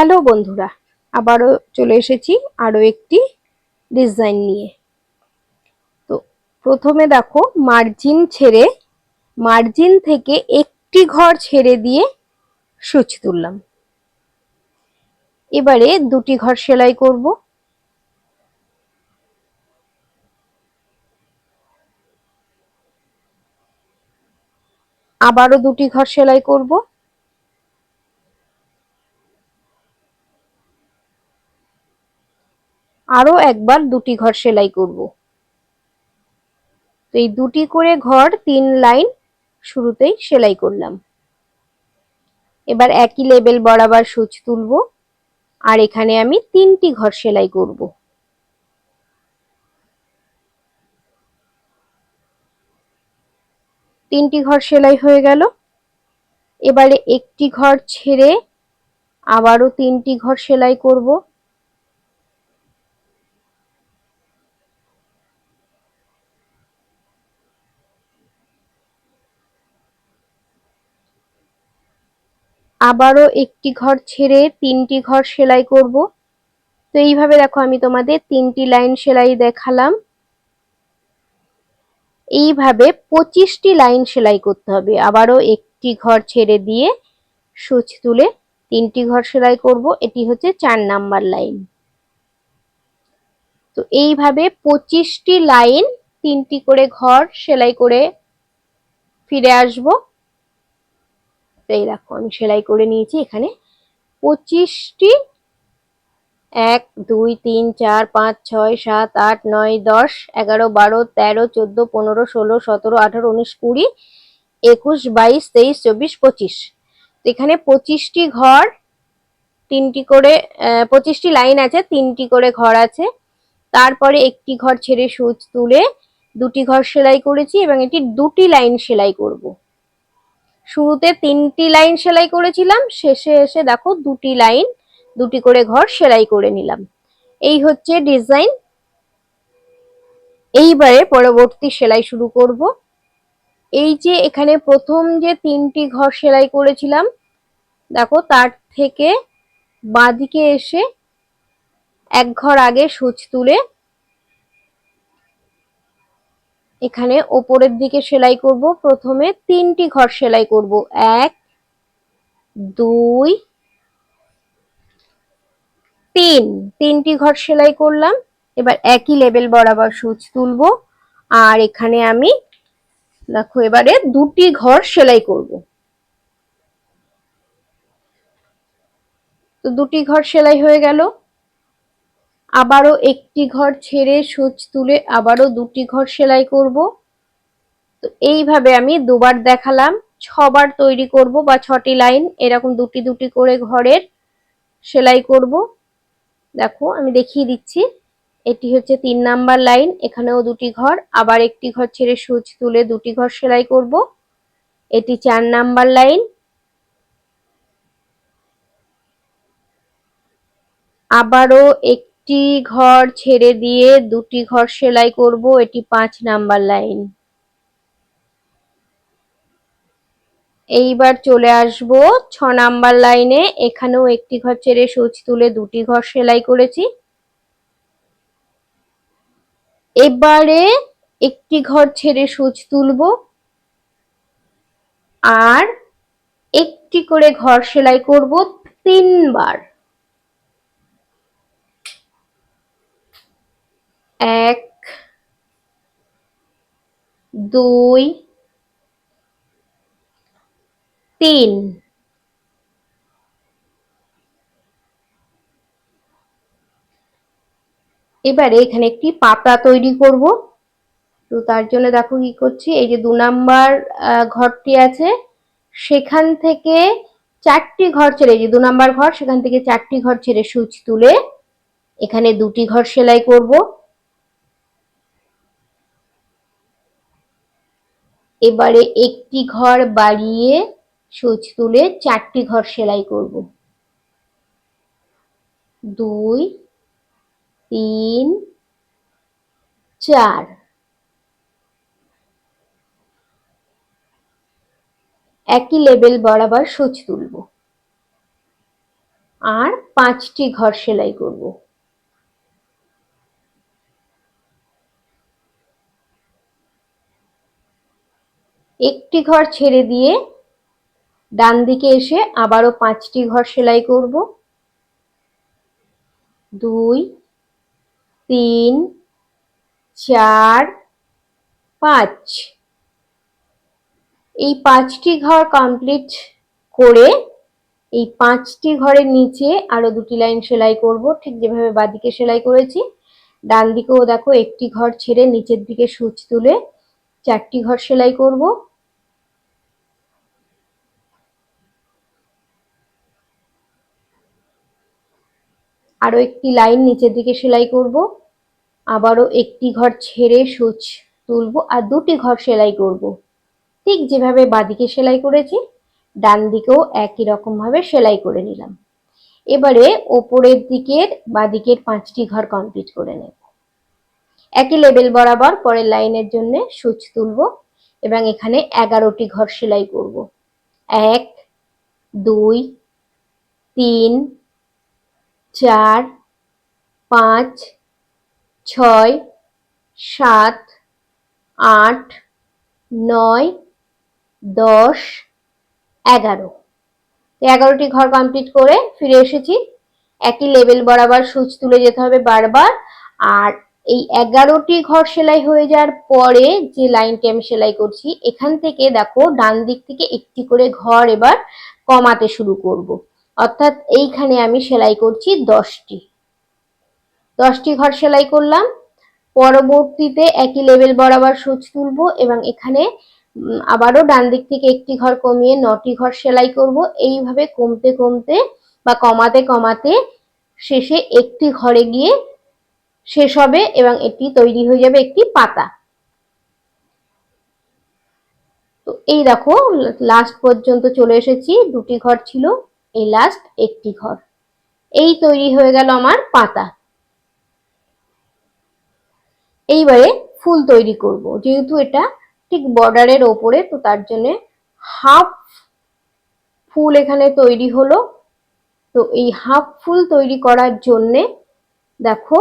Hello বন্ধুরা, আবারও চলে এসেছি আরও একটি ডিজাইন নিয়ে। তো প্রথমে দেখো, মার্জিন ছেড়ে, মার্জিন থেকে একটি ঘর ছেড়ে দিয়ে সুচ তুললাম। এবারে দুটি ঘর সেলাই করব। আবারও দুটি ঘর সেলাই করব। আরও একবার দুটি ঘর সেলাই করব। তো এই দুটি করে ঘর তিন লাইন শুরুতেই সেলাই করলাম। এবার একই লেবেল বরাবর সুচ তুলব আর এখানে আমি তিনটি ঘর সেলাই করব। তিনটি ঘর সেলাই হয়ে গেল। এবারে একটি ঘর ছেড়ে আবারও তিনটি ঘর সেলাই করব। আবারও একটি ঘর ছেড়ে তিনটি ঘর সেলাই করব। তো এইভাবে দেখো আমি তোমাদের তিনটি লাইন সেলাই দেখালাম। এইভাবে পঁচিশটি লাইন সেলাই করতে হবে। আবারও একটি ঘর ছেড়ে দিয়ে সুচ তুলে তিনটি ঘর সেলাই করব। এটি হচ্ছে চার নাম্বার লাইন। তো এইভাবে পঁচিশটি লাইন তিনটি করে ঘর সেলাই করে ফিরে আসব। এই দেখো, আমি সেলাই করে নিয়েছি এখানে পঁচিশটি। এক, দুই, তিন, চার, পাঁচ, ছয়, সাত, আট, নয়, দশ, এগারো, বারো, তেরো, চোদ্দ, পনেরো, ষোলো, সতেরো, আঠারো, উনিশ, কুড়ি, একুশ, বাইশ, তেইশ, চব্বিশ, পঁচিশ। এখানে পঁচিশটি ঘর, তিনটি করে পঁচিশটি লাইন আছে, তিনটি করে ঘর আছে। তারপরে একটি ঘর ছেড়ে সুচ তুলে দুটি ঘর সেলাই করেছি এবং এটি দুটি লাইন সেলাই করব। শুরুতে তিনটি লাইন সেলাই করেছিলাম, শেষে এসে দেখো দুটি লাইন, দুটি করে ঘর সেলাই করে নিলাম। এই হচ্ছে ডিজাইন। এইবারে পরবর্তী সেলাই শুরু করব। এই যে এখানে প্রথম যে তিনটি ঘর সেলাই করেছিলাম, দেখো তার থেকে বাঁদিকে এসে এক ঘর আগে সুচ তুলে এখানে ওপরের দিকে সেলাই করব। প্রথমে তিনটি ঘর সেলাই করব। এক, দুই, তিন। তিনটি ঘর সেলাই করলাম। এবার একই লেবেল বরাবর সুচ তুলবো। আর এখানে আমি, দেখো এবারে দুটি ঘর সেলাই করব। তো দুটি ঘর সেলাই হয়ে গেল। আবারও একটি ঘর ছেড়ে সুচ তুলে আবারও দুটি ঘর সেলাই করব। তো এইভাবে আমি দুবার দেখালাম, ছবার তৈরি করব বা ছটি লাইন, এরকম দুটি দুটি করে ঘরের সেলাই করব। দেখো, আমি দেখিয়ে দিচ্ছি, এটি হচ্ছে তিন নাম্বার লাইন, এখানেও দুটি ঘর, আবার একটি ঘর ছেড়ে সুচ তুলে দুটি ঘর সেলাই করব। এটি চার নাম্বার লাইন। আবারও এক একটি ঘর ছেড়ে দিয়ে দুটি ঘর সেলাই করব, এটি পাঁচ নাম্বার লাইন। এইবার চলে আসব ছ নাম্বার লাইনে, এখানেও একটি ঘর ছেড়ে সুচ তুলে দুটি ঘর সেলাই করেছি। এবারে একটি ঘর ছেড়ে সুচ তুলব আর একটি করে ঘর সেলাই করব তিনবার। এক, দুই, তিন। এবারে এখানে একটি পাতা তৈরি করব। তো তার জন্য দেখো কি করছি, এই যে দু নাম্বার ঘরটি আছে, সেখান থেকে চারটি ঘর ছেড়ে যে দু নাম্বার ঘর, সেখান থেকে চারটি ঘর ছেড়ে সুচ তুলে এখানে দুটি ঘর সেলাই করব। এবারে একটি ঘর বাড়িয়ে সুচ তুলে চারটি ঘর সেলাই করব। দুই, তিন, চার। একই লেবেল বরাবর সুচ তুলব। আর পাঁচটি ঘর সেলাই করব। একটি ঘর ছেড়ে দিয়ে ডান দিকে এসে আবারও পাঁচটি ঘর সেলাই করব। দুই, তিন, চার, পাঁচ। এই পাঁচটি ঘর কমপ্লিট করে এই পাঁচটি ঘরের নিচে আরও দুটি লাইন সেলাই করব। ঠিক যেভাবে বাদিকে সেলাই করেছি, ডান দিকেও দেখো একটি ঘর ছেড়ে নিচের দিকে সুচ তুলে চারটি ঘর সেলাই করব। আরও একটি লাইন নিচের দিকে সেলাই করব। আবারও একটি ঘর ছেড়ে সুচ তুলব আর দুটি ঘর সেলাই করব। ঠিক যেভাবে বাদিকে সেলাই করেছি, ডান দিকেও একই রকমভাবে সেলাই করে নিলাম। এবারে ওপরের দিকের বাদিকের পাঁচটি ঘর কমপ্লিট করে নেব। একই লেবেল বরাবর পরের লাইনের জন্য সুচ তুলব এবং এখানে এগারোটি ঘর সেলাই করব। এক, দুই, তিন চার, পাঁচ, ছয়, সাত, আট, নয়, দশ, এগারো। এগারোটি ঘর কমপ্লিট করে ফিরে এসেছি। একই লেভেল বরাবর সুচ তুলে যেতে হবে বারবার। আর এই এগারোটি ঘর সেলাই হয়ে যাওয়ার পরে যে লাইনটি আমি সেলাই করছি, এখান থেকে দেখো ডান দিক থেকে একটি করে ঘর এবার কমাতে শুরু করব। অর্থাৎ এইখানে আমি সেলাই করছি দশটি। দশটি ঘর সেলাই করলাম। পরবর্তীতে একই লেভেল বরাবর সুচ তুলবো এবং এখানে আবারও ডান দিক থেকে একটি ঘর কমিয়ে নটি ঘর সেলাই করব। এইভাবে কমতে কমতে বা কমাতে কমাতে শেষে একটি ঘরে গিয়ে শেষ হবে এবং এটি তৈরি হয়ে যাবে একটি পাতা। তো এই দেখো লাস্ট পর্যন্ত চলে এসেছি। দুটি ঘর ছিল। এই লাস্ট একটি ঘর। এই তৈরি হয়ে গেল আমার পাতা। এইবারে ফুল তৈরি করব। যেহেতু এটা ঠিক বর্ডারের ওপরে, তো তার জন্য হাফ ফুল এখানে তৈরি হলো। তো এই হাফ ফুল তৈরি করার জন্যে দেখো,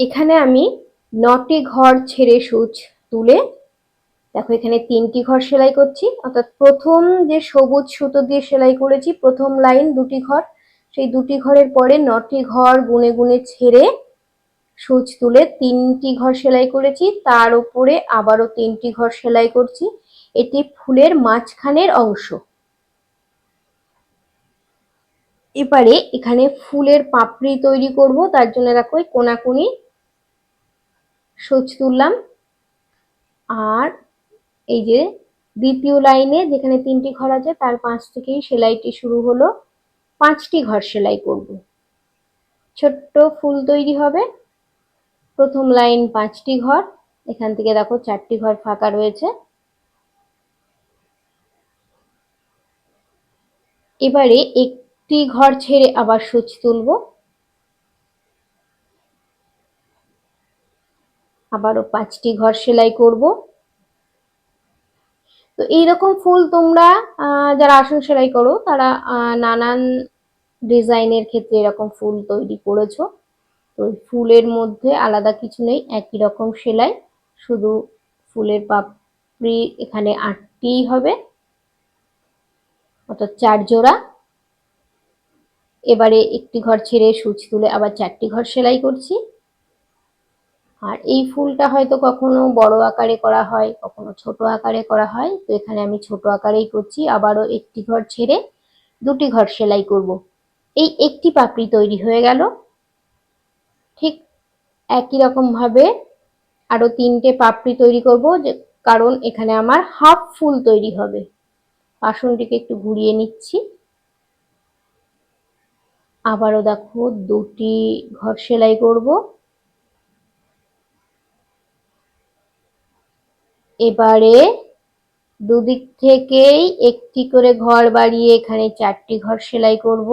এখানে আমি নটি ঘর ছেড়ে সুচ তুলে দেখো, এখানে তিনটি ঘর সেলাই করছি। অর্থাৎ প্রথম যে সবুজ সুতো দিয়ে সেলাই করেছি, প্রথম লাইন দুটি ঘর। সেই দুটি ঘরের পরে নটি ঘর গুনে গুনে ছেড়ে সুচ তুলে তিনটি ঘর সেলাই করেছি। তার উপরে আবারও তিনটি ঘর সেলাই করছি। এটি ফুলের মাঝখানের অংশ। এবারে এখানে ফুলের পাপড়ি তৈরি করব। তার জন্য দেখো কোনাকুনি সুচ তুললাম। আর এই যে দ্বিতীয় লাইনে যেখানে তিনটি ঘর আছে, তার পাঁচ থেকেই সেলাইটি শুরু হলো। পাঁচটি ঘর সেলাই করব। ছোট্ট ফুল তৈরি হবে। প্রথম লাইন পাঁচটি ঘর। এখান থেকে দেখো চারটি ঘর ফাঁকা রয়েছে। এবারে একটি ঘর ছেড়ে আবার সুচ তুলব। আবারও পাঁচটি ঘর সেলাই করব। তো এইরকম ফুল তোমরা যারা আসন সেলাই করো, তারা নানান ডিজাইনের ক্ষেত্রে এরকম ফুল তৈরি করেছ। তো ফুলের মধ্যে আলাদা কিছু নেই, একই রকম সেলাই। শুধু ফুলের পাপড়ি এখানে আটটিই হবে। অর্থাৎ চার জোড়া। এবারে একটি ঘর ছেড়ে সুচ তুলে আবার চারটি ঘর সেলাই করছি। আর এই ফুলটা হয়তো কখনো বড় আকারে করা হয়, কখনো ছোট আকারে করা হয়। তো এখানে আমি ছোট আকারেই করছি, আবারও একটি ঘর ছেড়ে দুটি ঘর সেলাই করব। এই একটি পাপড়ি তৈরি হয়ে গেল। ঠিক একই রকমভাবে আরও তিনটে পাপড়ি তৈরি করব যে, কারণ এখানে আমার হাফ ফুল তৈরি হবে। আসনটিকে একটু ঘুরিয়ে নিচ্ছি। আবারও দেখো, দুটি ঘর সেলাই করব। এবারে দুদিক থেকেই একটি করে ঘর বাড়িয়ে এখানে চারটি ঘর সেলাই করব।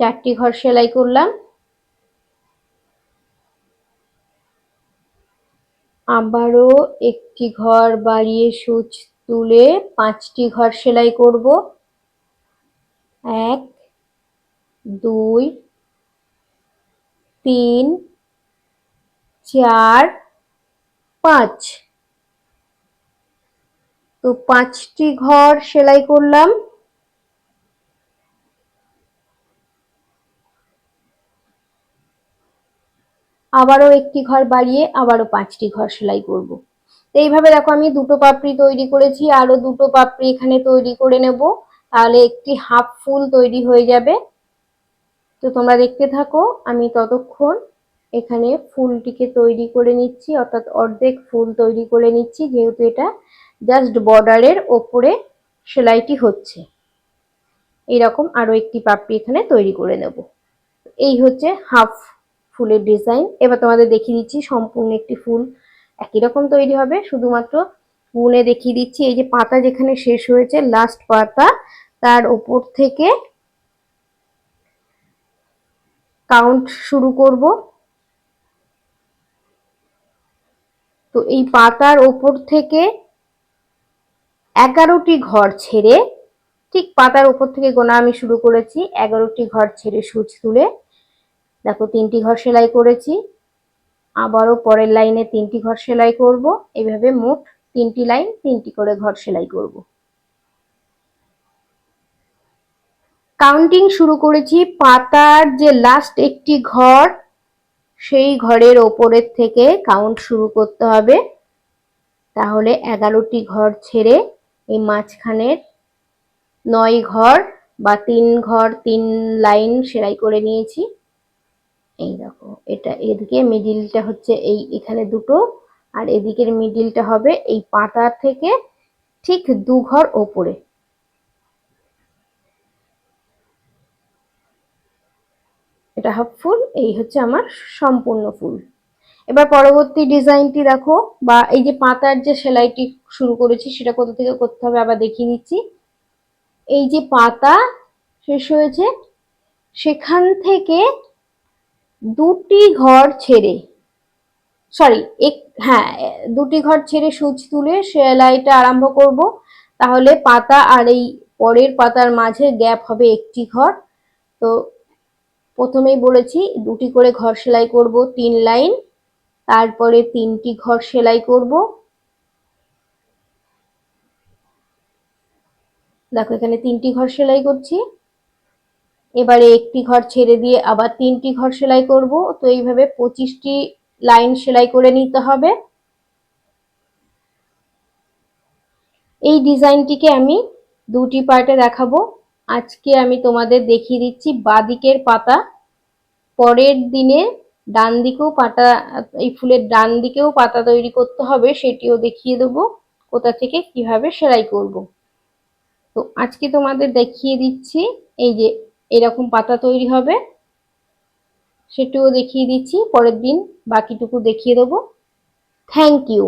চারটি ঘর সেলাই করলাম। আবারও একটি ঘর বাড়িয়ে সূচ তুলে পাঁচটি ঘর সেলাই করব। এক, দুই তিন, চার, পাঁচ। তো পাঁচটি ঘর সেলাই করলাম। আবারও একটি ঘর বাড়িয়ে আবারও পাঁচটি ঘর সেলাই করব। এইভাবে দেখো আমি দুটো পাপড়ি তৈরি করেছি আরও দুটো পাপড়ি এখানে তৈরি করে নেব। তাহলে একটি হাফ ফুল তৈরি হয়ে যাবে। তো তোমরা দেখতে থাকো, আমি ততক্ষণ এখানে ফুলটিকে তৈরি করে নিচ্ছি, অর্থাৎ অর্ধেক ফুল তৈরি করে নিচ্ছি, যেহেতু এটা জাস্ট বর্ডারের ওপরে সেলাইটি হচ্ছে। এইরকম আরও একটি পাপড়ি এখানে তৈরি করে নেব। এই হচ্ছে হাফ ফুলের ডিজাইন। এবার তোমাদের দেখিয়ে দিচ্ছি, সম্পূর্ণ একটি ফুল একই রকম তৈরি হবে। শুধুমাত্র গুনে দেখিয়ে দিচ্ছি, এই যে পাতা যেখানে শেষ হয়েছে লাস্ট পাতা, তার ওপর থেকে কাউন্ট শুরু করব। তো এই পাতার ওপর থেকে এগারোটি ঘর ছেড়ে, ঠিক পাতার ওপর থেকে গোনা আমি শুরু করেছি, এগারোটি ঘর ছেড়ে সুচ তুলে, দেখো তিনটি ঘর সেলাই করেছি, আবারও পরের লাইনে তিনটি ঘর সেলাই করব, এভাবে মোট তিনটি লাইন, তিনটি করে ঘর সেলাই করব। কাউন্টিং শুরু করেছি। পাতার যে লাস্ট একটি ঘর, সেই ঘরের ওপরের থেকে কাউন্ট শুরু করতে হবে। তাহলে এগারোটি ঘর ছেড়ে এই মাঝখানের নয় ঘর বা তিন ঘর, তিন লাইন সেলাই করে নিয়েছি। এই দেখো, এটা এদিকে মিডিলটা হচ্ছে এই, এখানে দুটো। আর এদিকের মিডিলটা হবে এই পাতা থেকে ঠিক দু ঘর ওপরে। এটা হাফ ফুল, এই হচ্ছে আমার সম্পূর্ণ ফুল। এবার পরবর্তী ডিজাইনটি দেখো, বা এই যে পাতার যে সেলাইটি শুরু করেছি সেটা কোথা থেকে করতে হবে আবার দেখিয়ে দিচ্ছি এই যে পাতা শেষ হয়েছে, সেখান থেকে দুটি ঘর ছেড়ে সরি এক হ্যাঁ দুটি ঘর ছেড়ে সুচ তুলে সেলাইটা আরম্ভ করব। তাহলে পাতা আর এই পরের পাতার মাঝে গ্যাপ হবে একটি ঘর। তো প্রথমেই বলেছি, দুটি করে ঘর সেলাই করব, তিন লাইন। তারপরে তিনটি ঘর সেলাই করব। দেখো, এখানে তিনটি ঘর সেলাই করছি। এবারে একটি ঘর ছেড়ে দিয়ে আবার তিনটি ঘর সেলাই করব। তো এইভাবে পঁচিশটি লাইন সেলাই করে নিতে হবে। এই ডিজাইনটিকে আমি দুটি পার্টে দেখাবো। আজকে আমি তোমাদের দেখিয়ে দিচ্ছি বাদিকের পাতা। পরের দিনে ডান দিকেও পাতা, এই ফুলের ডান দিকেও পাতা তৈরি করতে হবে, সেটিও দেখিয়ে দেবো কোথা থেকে কীভাবে সেলাই করব। তো আজকে তোমাদের দেখিয়ে দিচ্ছি, এই যে এরকম পাতা তৈরি হবে, সেটিও দেখিয়ে দিচ্ছি, পরের দিন বাকিটুকু দেখিয়ে দেবো। Thank you.